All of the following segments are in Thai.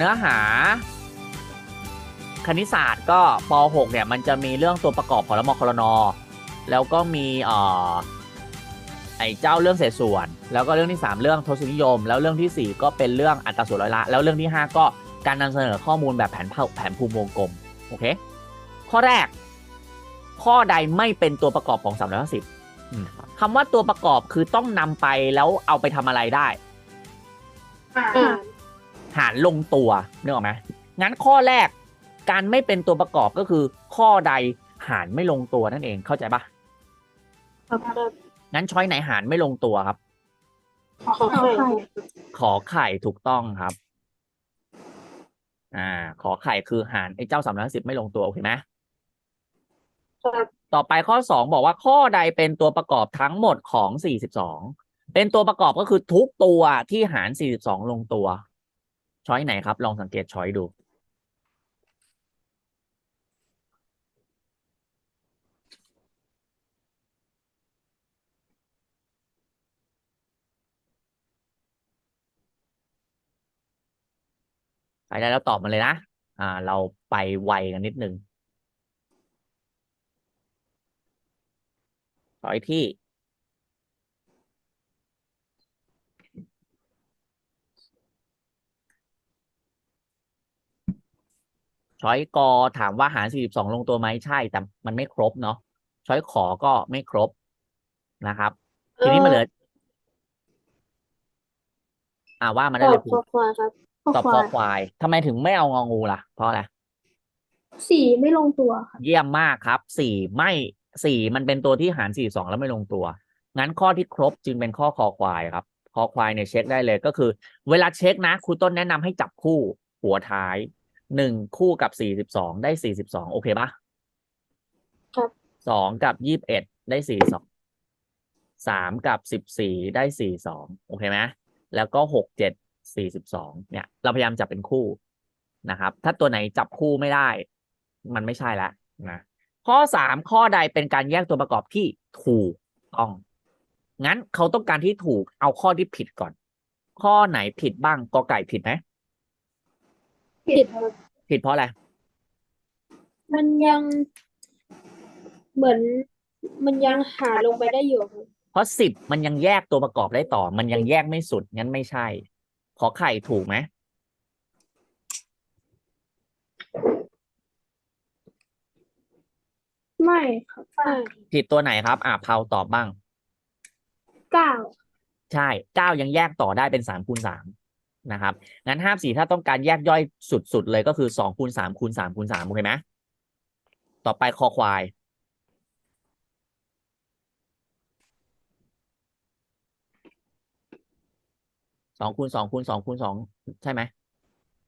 เนื้อหา คณิตศาสตร์ก็ป .6 เนี่ยมันจะมีเรื่องตัวประกอบของละมคลน แล้วก็มีเอ่อไอ้เจ้าเรื่องเศษส่วน แล้วก็เรื่องที่ 3 เรื่องทศนิยม แล้วเรื่องทีสี่4 ก็เป็นเรื่องอัตราส่วนร้อยละ แล้วเรื่องที่ 5 ก็การนำเสนอข้อมูลแบบแผนเผ่าแผนภูมิวงกลมโอเคข้อแรก ข้อใดไม่เป็นตัวประกอบของ350คำว่าตัวประกอบคือต้องนำไปแล้วเอาไปทำอะไรได้อ่าหารลงตัวนึกออกไหมงั้นข้อแรกการไม่เป็นตัวประกอบก็คือ ข้อใดหารไม่ลงตัวนั่นเองเข้าใจปะครับงั้นช้อยไหนหารไม่ลงตัวครับ ขอไข่ขอไข่ถูกต้องครับ อ่า ขอไข่คือหารไอ้เจ้าสามร้อยสิบไม่ลงตัวโอเคไหมครับต่อไปข้อสองบอกว่าข้อใดเป็นตัวประกอบทั้งหมดของสี่สิบสองเป็นตัวประกอบก็คือทุกตัวที่หารสี่สิบสองลงตัว ช้อยไหนครับ ลองสังเกตช้อยดู ไปได้แล้วตอบมาเลยนะ อ่า เราไปไวกันนิดนึงขออีกที่ ช้อยกอถามว่าหาร42ลงตัวไหมใช่ แต่มันไม่ครบเนาะช้อยขอก็ไม่ครบนะครับ ทีนี้มาเหลือ อ่าว่ามาตได้อเลบยคอควายครับตอบคอควายทำไมถึงไม่เอางองูล่ะ เพราะอะไรสีไม่ลงตัวครับเยี่ยมมากครับสี่ไม่สี่มันเป็นตัวที่หารสี่สองแล้วไม่ลงตัว งั้นข้อที่ครบจึงเป็นข้อคอควายครับ คอควายเนี่ยเช็คได้เลยก็คือ เวลาเช็คนะครูต้นแนะนำให้จับคู่หัวท้าย หนึ่งคู่กับสี่สิบสองได้สี่สิบสองโอเคปะครับ สองกับยี่สิบเอ็ดได้สี่สองสามกับสิบสี่ได้สี่สองโอเคไหมแล้วก็หกเจ็ดสี่สิบสองเนี่ย เราพยายามจับเป็นคู่นะครับ ถ้าตัวไหนจับคู่ไม่ได้ มันไม่ใช่ละนะข้อสามข้อใดเป็นการแยกตัวประกอบที่ถูกต้องงั้นเขาต้องการที่ถูกเอาข้อที่ผิดก่อน ข้อไหนผิดบ้างกอไก่ผิดไหม ผิดครับผิดเพราะอะไร มันยังเหมือนมันยังหาลงไปได้อยู่ครับเพราะสิบมันยังแยกตัวประกอบได้ต่อ มันยังแยกไม่สุด งั้นไม่ใช่ ขอไข่ถูกไหมไม่ครับไม่ผิดตัวไหนครับ อ่าเผาตอบบ้าง เก้า ใช่เก้ายังแยกต่อได้เป็นสามคูณสาม นะครับงั้นห้าสี่ถ้าต้องการแยกย่อยสุดๆเลยก็คือสองคูณสามคูณสามคูณสามโอเคไหมต่อไปคอควายสองคูณสองคูณสองคูณสองใช่ไหม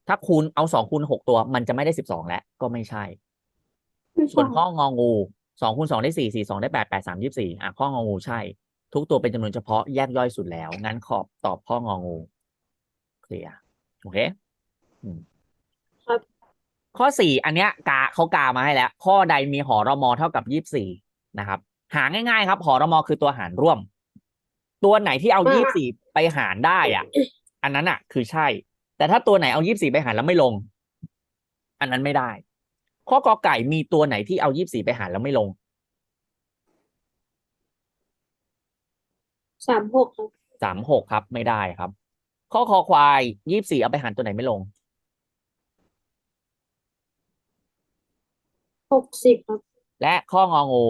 ถ้าคูณเอาสองคูณหกตัว มันจะไม่ได้สิบสองแล้วก็ไม่ใช่ไม่ส่วนใช่ข้ององูสองคูณสองได้สี่สี่สองได้แปดแปดสามยี่สิบสี่อะข้ององูใช่ ทุกตัวเป็นจำนวนเฉพาะแยกย่อยสุดแล้ว งั้นขอบตอบข้ององู เคลียร์โอเคอืมครับข้อสี่อันเนี้ยกาเขากามาให้แล้ว ข้อใดมีหอรมอเท่ากับยี่สิบสี่นะครับ หาง่ายๆครับ หอรมอคือตัวหารร่วม ตัวไหนที่เอายี่สิบสี่ไปหารได้อะ อันนั้นอะ คือใช่ แต่ถ้าตัวไหนเอายี่สิบสี่ไปหารแล้วไม่ลง อันนั้นไม่ได้ ข้อกอไก่มีตัวไหนที่เอายี่สิบสี่ไปหารแล้วไม่ลงสามหกครับสามหกครับไม่ได้ครับ ข้อคอควายยี่สิบสี่เอาไปหารตัวไหนไม่ลง หกสิบครับและข้ององู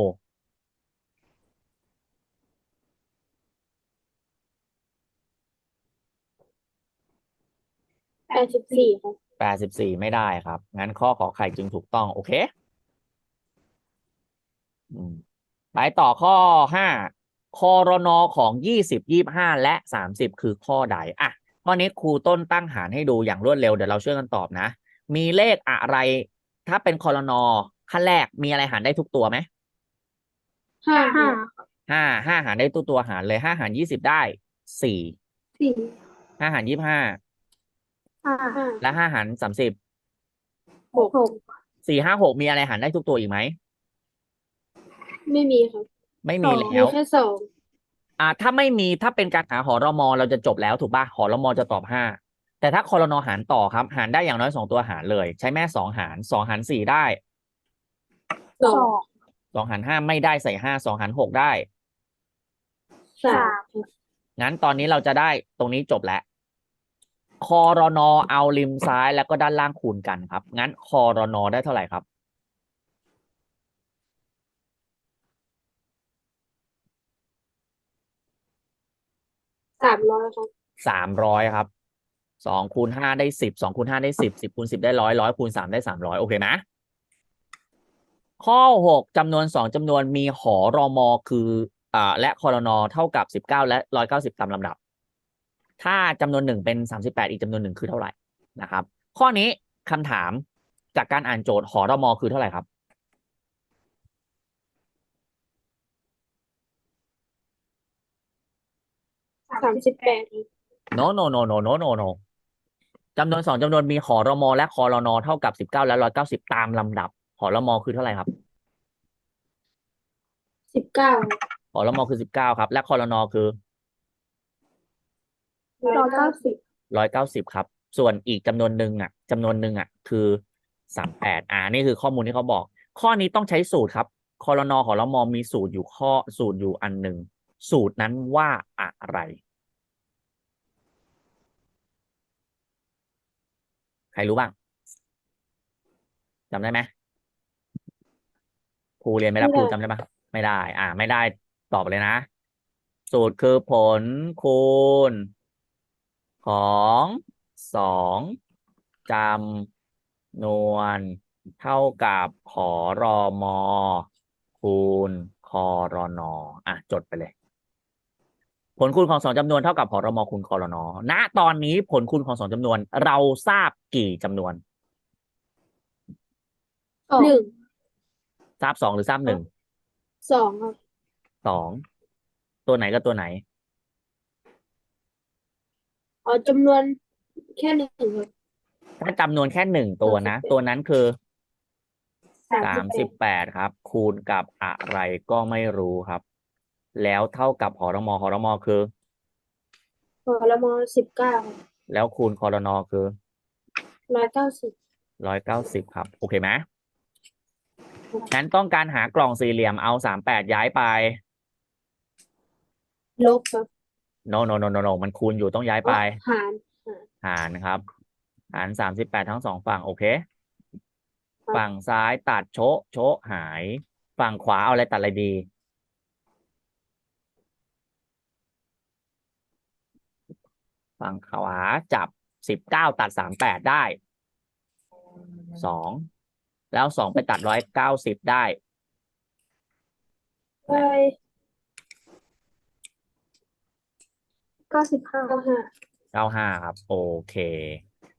แปดสิบสี่ครับแปดสิบสี่ไม่ได้ครับ งั้นข้อขอไข่จึงถูกต้อง โอเคอืมไปต่อข้อห้าคอรนอของยี่สิบยี่ห้าและสามสิบคือข้อใด อะ ข้อนี้ครูต้นตั้งหารให้ดูอย่างรวดเร็วเดี๋ยวเราช่วยกันตอบนะ มีเลขอะไร ถ้าเป็นคอรนอขั้นแรกมีอะไรหารได้ทุกตัวไหมห้าห้าห้าห้าหารได้ตัวตัวหารเลยห้าหารยี่สิบได้สี่สี่ห้าหารยี่ห้าห้าห้าและห้าหารสามสิบหกหกสี่ห้าหกมีอะไรหารได้ทุกตัวอีกไหมไม่มีครับไม่มีสองแล้วแค่สอง อ่าถ้าไม่มีถ้าเป็นการหาหอรมอเราจะจบแล้วถูกป่ะหอรมอจะตอบห้าแต่ถ้าคอรนอหารต่อครับ หารได้อย่างน้อยสองตัวหารเลย ใช้แม่สองหารสองหารสี่ได้สองสองหารห้าไม่ได้ใส่ห้าสองหารหกได้สามครับงั้นตอนนี้เราจะได้ตรงนี้จบแล้วคอรนอเอาริมซ้ายแล้วก็ด้านล่างคูณกันครับ งั้นคอรนอได้เท่าไหร่ครับ สามร้อยครับสามร้อยครับสองคูณห้าได้สิบสองคูณห้าได้สิบสิบคูณสิบได้ร้อยร้อยคูณสามได้สามร้อยโอเคไหมข้อหกจำนวนสองจำนวนมีหอรอมอคืออ่าและคอรนอเท่ากับสิบเก้าและร้อยเก้าสิบตามลำดับ ถ้าจำนวนหนึ่งเป็นสามสิบแปดอีกจำนวนหนึ่งคือเท่าไหร่นะครับ ข้อนี้คำถามจากการอ่านโจทย์หอรอมอคือเท่าไหร่ครับ สามสิบแปดครับ no no no no no no no จำนวนสองจำนวนมีหอรมอและคอรนอเท่ากับสิบเก้าและร้อยเก้าสิบตามลำดับหอรมอคือเท่าไหร่ครับสิบเก้าหอรมอคือสิบเก้าครับ และคอรนอคือร้อยเก้าสิบร้อยเก้าสิบครับ ส่วนอีกจำนวนหนึ่งอะจำนวนหนึ่งอะ คือสามแปดอ่านี่คือข้อมูลที่เขาบอก ข้อนี้ต้องใช้สูตรครับคอรนอหอรมอมีสูตรอยู่ข้อสูตรอยู่อันหนึ่งสูตรนั้นว่าอะไร ใครรู้บ้างจำได้ไหมครูเรียนไหมล่ะครูจำได้ปะไม่ได้ อ่า ไม่ได้ตอบเลยนะ สูตรคือผลคูณ ของสองจำนวน เท่ากับหอรอมอคูณคอรนออะ จดไปเลย ผลคูณของสองจำนวนเท่ากับหอรมอคูณคอรนอณตอนนี้ผลคูณของสองจำนวนเราทราบกี่จำนวนหนึ่งทราบสองหรือทราบหนึ่งสองครับสองตัวไหนกับตัวไหนอ๋อจำนวนแค่หนึ่งครับถ้าจำนวนแค่หนึ่งตัวนะ ตัวนั้นคือสาสามมสิสิบบแปดครับ คูณกับอะไรก็ไม่รู้ครับ แล้วเท่ากับหอรมอหอรมอคือ พอละมอสิบเก้าแล้วคูณคอรนอคือร้อยเก้าสิบร้อยเก้าสิบครับ โอเคไหมงั้นต้องการหากล่องสี่เหลี่ยมเอาสามแปดย้ายไป ลบครับ no no no no no มันคูณอยู่ต้องย้ายไป หารหารครับ หารสามสิบแปดทั้งสองฝั่งโอเคครับฝั่งซ้ายตัดโชะโชะหาย ฝั่งขวาเอาอะไรตัดอะไรดี ฝั่งขวาจับสิบเก้าตัดสามแปดได้สองแล้วสองไปตัดร้อยเก้าสิบได้ได้เก้าสิบห้าเก้าห้าเก้าห้าครับ โอเค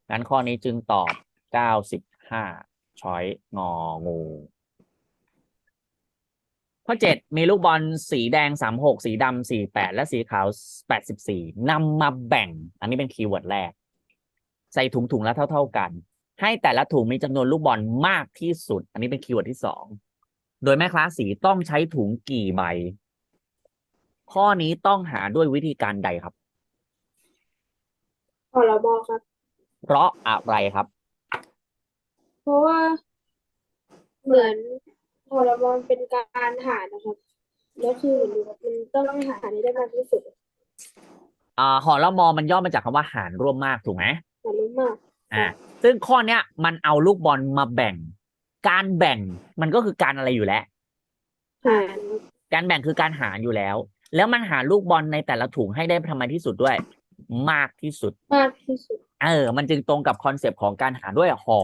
งั้นข้อนี้จึงตอบเก้าสิบห้าช้อยงองู ข้อเจ็ดมีลูกบอลสีแดงสามหกสีดำสี่แปดและสีขาวแปดสิบสี่นำมาแบ่ง อันนี้เป็นคีย์เวิร์ดแรก ใส่ถุงถุงละเท่า ๆกัน ให้แต่ละถุงมีจำนวนลูกบอลมากที่สุด อันนี้เป็นคีย์เวิร์ดที่สองโดยแม่ค้าสีต้องใช้ถุงกี่ใบ ข้อนี้ต้องหาด้วยวิธีการใดครับพอละมอครับ เพราะอะไรครับ เพราะว่าเหมือนพ อละมอเป็นการหารนะครับ แล้วคือเหมือนแบบมันต้องหารให้ได้มากที่สุดอ่าหอละมอมันย่อมาจากคำว่าหารร่วมมากถูกไหมหารรู้มากอ่าซึ่งข้อเนี้ยมันเอาลูกบอลมาแบ่ง การแบ่งมันก็คือการอะไรอยู่แล้ว หารครับการแบ่งคือการหารอยู่แล้ว แล้วมันหาลูกบอลในแต่ละถุงให้ได้ทำไมที่สุดด้วย มากที่สุด มากที่สุด เออ มันจึงตรงกับคอนเซปต์ของการหารด้วยหอ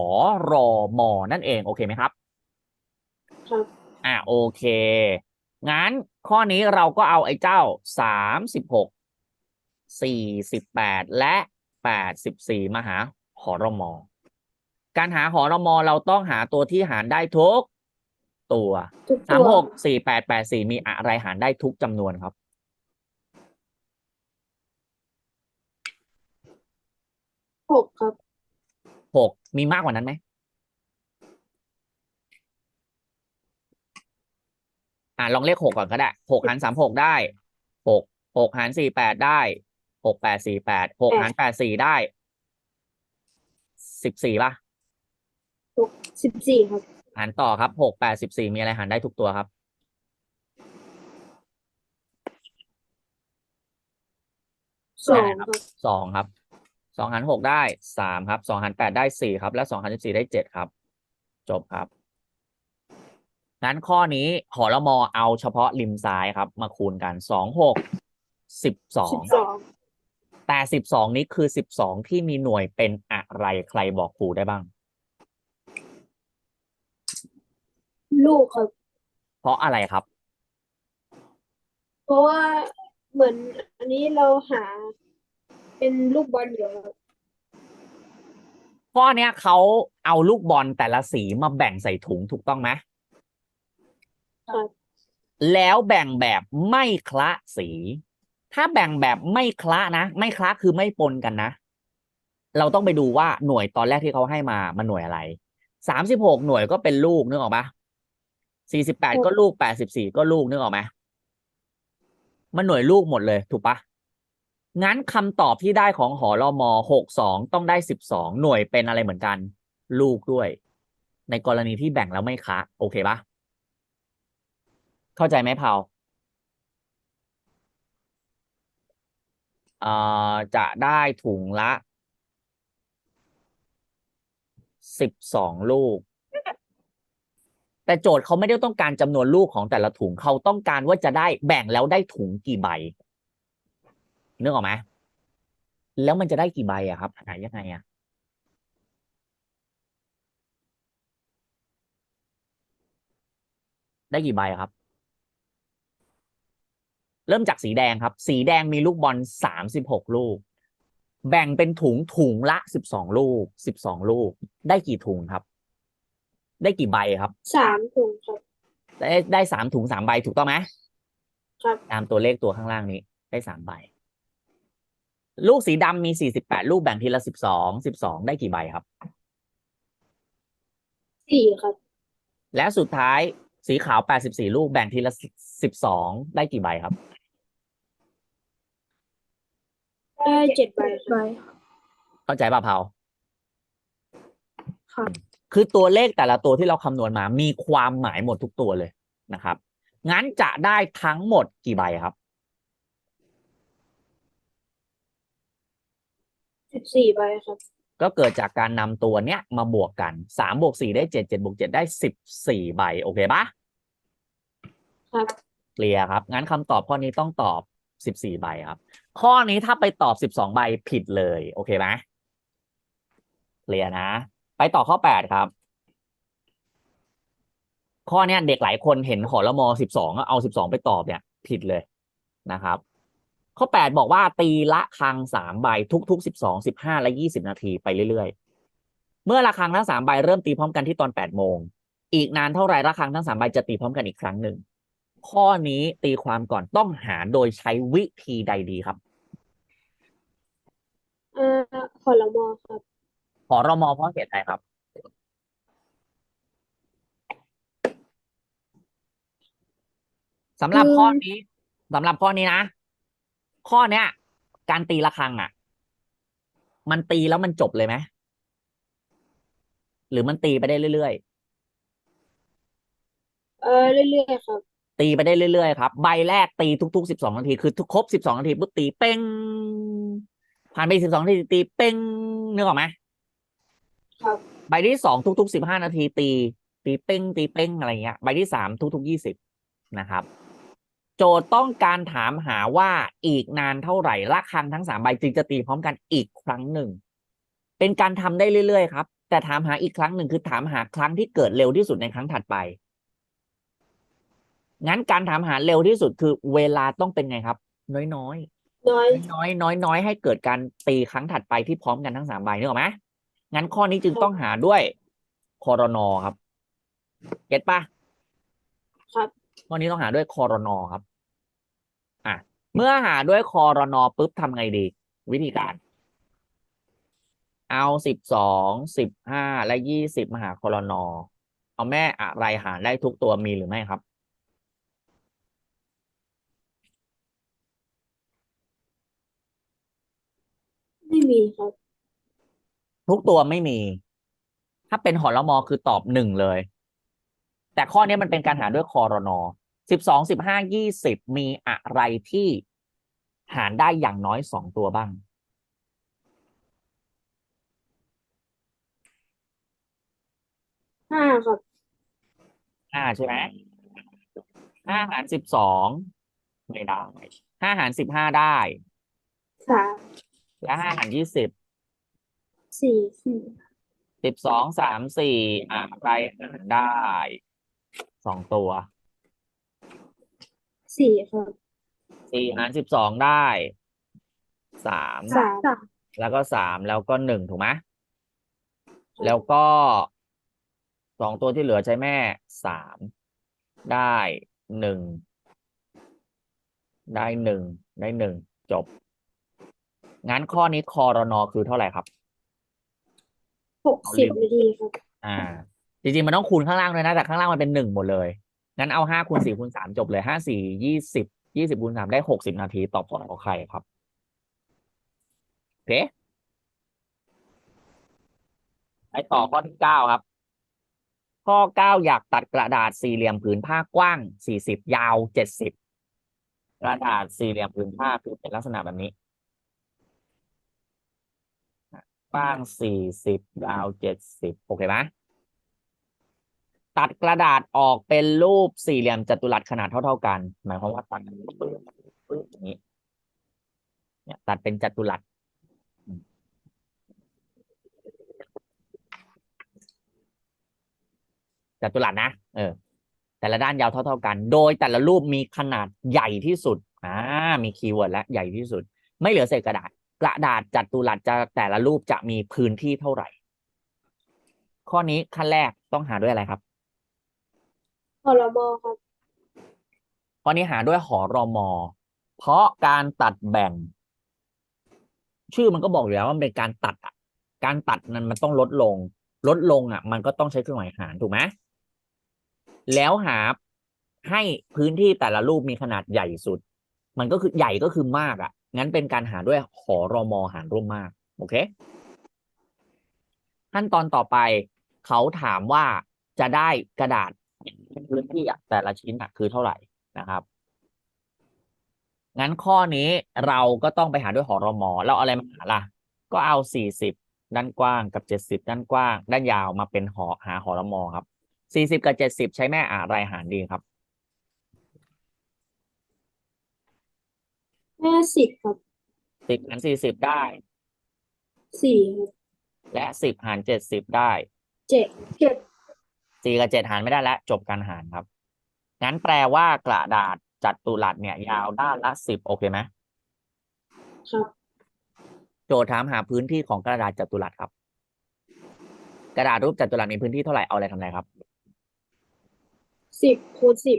รอมอนั่นเอง โอเคไหมครับ ครับอ่าโอเค งั้นข้อนี้เราก็เอาไอ้เจ้าสามสิบหกสี่สิบแปดและแปดสิบสี่มาหาหอรมอการหาหอรมอเราต้องหาตัวที่หารได้ทุกตัวทุกสาตัมวหกสี่แปดแปดสี่มีอะไรหารได้ทุกจำนวนครับ หกครับหกมีมากกว่านั้นไหม อ่าลองเลขหกก่อนก็ได้หกหารสามหกได้หกหกหารสี่แปดได้หกแปดสี่แปดหกหารแปดสี่ได้สิบสี่ป่ะหกสิบสี่ครับ หารต่อครับหกแปดสิบสี่มีอะไรหารได้ทุกตัวครับสองได้คครัรับบสองครับสองหารหกได้สามครับสองหารแปดได้สี่ครับ และสองหารสิบสี่ได้เจ็ดครับ จบครับ งั้นข้อนี้หอละมอเอาเฉพาะริมซ้ายครับ มาคูณกันสองหกสิบสอสิงบสองแต่สิบสองนี้คือสิบสองที่มีหน่วยเป็นอะไรใครบอกครูได้บ้าง ลูกครับ เพราะอะไรครับ เพราะว่าเหมือนอันนี้เราหาเป็นลูกบอลอยู่ครับข้อเนี้ยเขาเอาลูกบอลแต่ละสีมาแบ่งใส่ถุงถูกต้องไหมครับ แล้วแบ่งแบบไม่คละสี ถ้าแบ่งแบบไม่คละนะ ไม่คละคือไม่ปนกันนะ เราต้องไปดูว่าหน่วยตอนแรกที่เขาให้มามันหน่วยอะไร สามสิบหกหน่วยก็เป็นลูกนึกออกปะสี่สิบแปดก็ลูกแปดสิบสี่ก็ลูกนึกออกไหมมันหน่วยลูกหมดเลย ถูกปะงั้นคำตอบที่ได้ของหอรอมหกสองต้องได้สิบสองหน่วยเป็นอะไรเหมือนกัน ลูกด้วย ในกรณีที่แบ่งแล้วไม่คละโอเคปะ เข้าใจไหมเผาเอ่อจะได้ถุงละสิบสองลูก แต่โจทย์เขาไม่ได้ต้องการจำนวนลูกของแต่ละถุงเขาต้องการว่าจะได้แบ่งแล้วได้ถุงกี่ใบนึกออกไหมแล้วมันจะได้กี่ใบอะครับหายังไงอะได้กี่ใบครับ เริ่มจากสีแดงครับ สีแดงมีลูกบอลสามสิบหกลูก แบ่งเป็นถุงถุงละสิบสองลูกสิบสองลูก ได้กี่ถุงครับ ได้กี่ใบครับสามถุงครับ ได้ได้สามถุงสามใบถูกต้องไหมครับตามตัวเลขตัวข้างล่างนี้ ได้สามใบ ลูกสีดำมีสี่สิบแปดลูกแบ่งทีละสิบสองสิบสองได้กี่ใบครับสี่ครับ และสุดท้ายสีขาวแปดสิบสี่ลูกแบ่งทีละสิบสองได้กี่ใบครับ ได้เจ็ดใบครับเข้าใจป่ะเผาครับคือตัวเลขแต่ละตัวที่เราคำนวณมา มีความหมายหมดทุกตัวเลยนะครับ งั้นจะได้ทั้งหมดกี่ใบครับ สิบสี่ใบครับ ก็เกิดจากการนำตัวเนี้ยมาบวกกันสามบวกสี่ได้เจ็ดเจ็ดบวกเจ็ดได้สิบสี่ใบโอเคปะครับ เคลียร์ครับ งั้นคำตอบข้อนี้ต้องตอบสิบสี่ใบครับ ข้อนี้ถ้าไปตอบสิบสองใบผิดเลย โอเคไหมเคลียร์นะ ไปต่อข้อแปดครับ ข้อเนี้ยเด็กหลายคนเห็นหอละมอสิบสองเอาสิบสองไปตอบเนี่ยผิดเลยนะครับ ข้อแปดบอกว่าตีละครังสามใบทุกๆสิบสองสิบห้าและยี่สิบนาทีไปเรื่อยๆ เมื่อระฆังทั้งสามใบเริ่มตีพร้อมกันที่ตอนแปดโมงอีกนานเท่าไหร่ระฆังทั้งสามใบจะตีพร้อมกันอีกครั้งหนึ่ง ข้อนี้ตีความก่อนต้องหาโดยใช้วิธีใดดีครับเอ่อขอละมอครับหอรมอเพราะเหตุใดครับ สำหรับคือข้อนี้สำหรับข้อนี้นะ ข้อเนี้ย การตีระฆังอะ มันตีแล้วมันจบเลยไหมหรือมันตีไปได้เรื่อยเออเรื่อยๆครับๆ ตีไปได้เรื่อยๆครับใบแรกตีทุกๆสิบสองนาทีคือทุกครบสิบสองนาทีปุ๊บตีเป้งผ่านไปสิบสองนาทีตีเป้งนึกออกไหมครับใบที่สองทุกๆสิบห้านาทีตี ตีเป้งตีเป้งอะไรเงี้ยใบที่สามทุกๆยี่สิบนะครับ โจทย์ต้องการถามหาว่าอีกนานเท่าไหร่ระฆังทั้งสามใบจึงจะตีพร้อมกันอีกครั้งหนึ่ง เป็นการทำได้เรื่อยๆครับ แต่ถามหาอีกครั้งหนึ่งคือถามหาครั้งที่เกิดเร็วที่สุดในครั้งถัดไป งั้นการถามหาเร็วที่สุดคือเวลาต้องเป็นไงครับ น้อยๆน้อยน้อยน้อยน้อยให้เกิดการตีครั้งถัดไปที่พร้อมกันทั้งสามใบนึกออกไหมงั้นข้อนี้จึงต้องหาด้วยคอรนอครับ เก็ตปะครับข้อนี้ต้องหาด้วยคอรนอครับ อะ เมื่อหาด้วยคอรนอปุ๊บทำไงดี วิธีการ เอาสิบสองสิบห้าและยี่สิบมาหาคอรนอเอาแม่อะไรหารได้ทุกตัวมีหรือไม่ครับ ม่มีครับ ทุกตัวไม่มี ถ้าเป็นหอรมอคือตอบหนึ่งเลย แต่ข้อนี้มันเป็นการหารด้วยคอรนอสิบสองสิบห้ายี่สิบมีอะไรที่หารได้อย่างน้อยสองตัวบ้าง ห้าครับห้าใช่ไหมห้าหารสิบสองไม่ได้ห้าหารสิบห้าได้ สาม และห้าหารยี่สิบสี่สี่สิบสองสามสี่อะไรหารได้สองตัวสี่ครับสี่หารสิบสองได้สามสามแล้วก็สามแล้วก็หนึ่งถูกไหมแล้วก็สองตัวที่เหลือใช้แม่สามได้หนึ่งได้หนึ่งได้หนึ่งจบ งั้นข้อนี้คอรนอคือเท่าไหร่ครับ หกสิบนาทีครับ อ่า จริงๆ มันต้องคูณข้างล่างด้วยนะแต่ข้างล่างมันเป็นหนึ่งหมดเลย งั้นเอาห้าคูณสี่คูณสามจบเลยห้าสี่ยี่สิบยี่สิบคูณสามได้หกสิบนาทีตอบข้อของใครครับโอเคไปต่อข้อที่เก้าครับ ข้อเก้าอยากตัดกระดาษสี่เหลี่ยมผืนผ้ากว้างสี่สิบยาวเจ็ดสิบกระดาษสี่เหลี่ยมผืนผ้าคือเป็นลักษณะแบบนี้ กว้างสี่สิบยาวเจ็ดสิบโอเคไหมตัดกระดาษออกเป็นรูปสี่เหลี่ยมจัตุรัสขนาดเท่า ๆ กัน หมายความว่าตัดปึ๊บปึ๊บอย่างนี้ เนี่ย ตัดเป็นจัตุรัสจัตุรัสนะ เออ แต่ละด้านยาวเท่า ๆกัน โดยแต่ละรูปมีขนาดใหญ่ที่สุด อ่า มีคีย์เวิร์ดและใหญ่ที่สุด ไม่เหลือเศษกระดาษ กระดาษจัตุรัสจะแต่ละรูปจะมีพื้นที่เท่าไหร่ ข้อนี้ขั้นแรกต้องหาด้วยอะไรครับพรบครับข้อนี้หาด้วยหอรมอ เพราะการตัดแบ่ง ชื่อมันก็บอกอยู่แล้วว่ามันเป็นการตัดอะ การตัดนั้นมันต้องลดลง ลดลงอะ มันก็ต้องใช้เครื่องหมายหารถูกไหมแล้วหาให้พื้นที่แต่ละรูปมีขนาดใหญ่สุด มันก็คือใหญ่ก็คือมากอะ งั้นเป็นการหารด้วยหอรอมอหารร่วมมาก โอเค ขั้นตอนต่อไป เขาถามว่าจะได้กระดาษพื้นที่แต่ละชิ้นคือเท่าไหร่นะครับงั้นข้อนี้เราก็ต้องไปหาด้วยหอรอมอเราเอะไรมาหาล่ะ ก็เอาสี่สิบด้านกว้างกับเจ็ดสิบด้านกว้าง ด้านยาวมาเป็นหอหาหอรอมอครับสี่สิบกับเจ็ดสิบใช้แม่อะไรหารดีครับ แม่สิบครับสิบหารสี่สิบได้ สี่ครับและสิบหารเจ็ดสิบได้เจ็ดเจ็ดสี่กับเจ็ดหารไม่ได้แล้วจบการหารครับ งั้นแปลว่ากระดาษจัตุรัสเนี่ย ยาวด้านละสิบโอเคไหมครับโจทย์ถามหาพื้นที่ของกระดาษจัตุรัสครับ กระดาษรูปจัตุรัสมีพื้นที่เท่าไหร่เอาอะไรทำอะไรครับ สิบคูณสิบ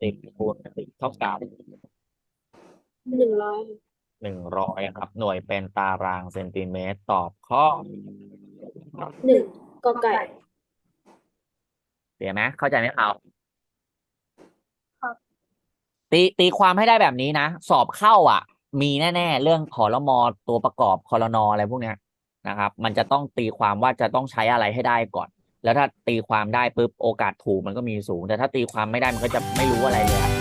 สิบคูณสิบเท่ากับหนึ่งร้อยหนึ่งร้อยครับ หน่วยเป็นตารางเซนติเมตรตอบข้อหนึ่งกอไก่เสียไหมเข้าใจไหมครับครับตีตีความให้ได้แบบนี้นะ สอบเข้าอะ มีแน่ ๆ เรื่องขอรมอตัวประกอบคอรนออะไรพวกเนี้ยนะครับ มันจะต้องตีความว่าจะต้องใช้อะไรให้ได้ก่อน แล้วถ้าตีความได้ปุ๊บโอกาสถูกมันก็มีสูง แต่ถ้าตีความไม่ได้มันก็จะไม่รู้อะไรเลย